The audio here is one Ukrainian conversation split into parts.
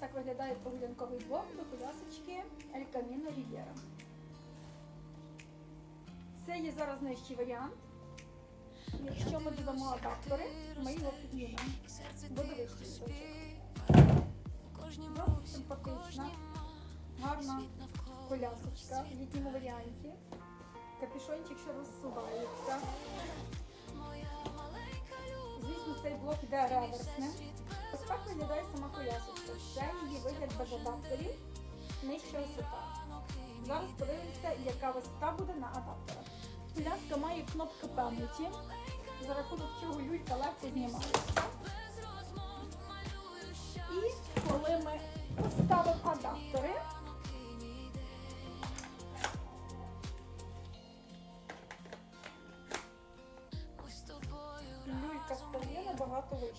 так виглядає прогулянковий блок до колясочки El Camino Riviera. Це є зараз нижчий варіант. Якщо ми додамо адаптери, ми його піднімемо. Буде вищий височок. Досить симпатична, гарна колясочка в літньому варіанті. Капюшончик ще розсувається. Блок йде реверсним. Ось так виглядає сама колясочка. Це її вигляд без адаптерів, нижча висота. Зараз подивимося, яка висота буде на адаптерах. Коляска має кнопки пам'яті, за рахунок чого люлька легко знімається. І коли ми поставимо адаптери, подих,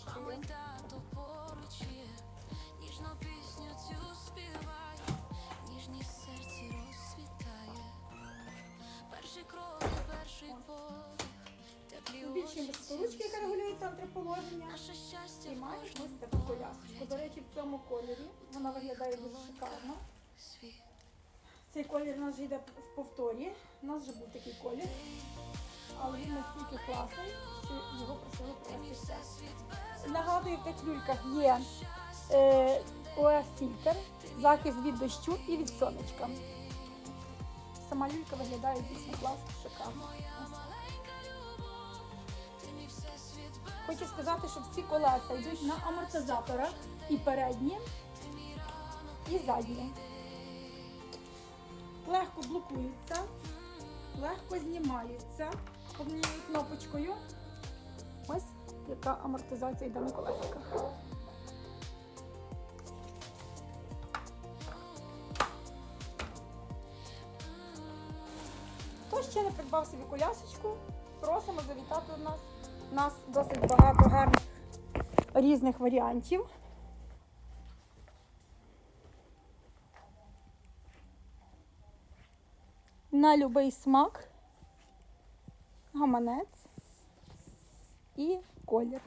теплі Збільшуємо очі ручки, яка регулює центр положення. І маєш ось таку колясочку. До речі, в цьому кольорі вона виглядає дуже шикарно. Цей колір у нас вже йде в повторі. У нас вже був такий колір. Настільки класний, що його просили провести. Нагадую, в тих люльках є е, ОФ-фільтр, захист від дощу і від сонечка. Сама люлька виглядає дійсно класно, шикарно. Хочу сказати, що всі колеса йдуть на амортизаторах і передні, і задні. Легко блокуються, легко знімаються однією кнопочкою. Ось яка амортизація йде на колесиках. Хто ще не придбав собі колясочку, просимо завітати до нас. У нас досить багато гарних різних варіантів. На будь-який смак, гаманець і колір.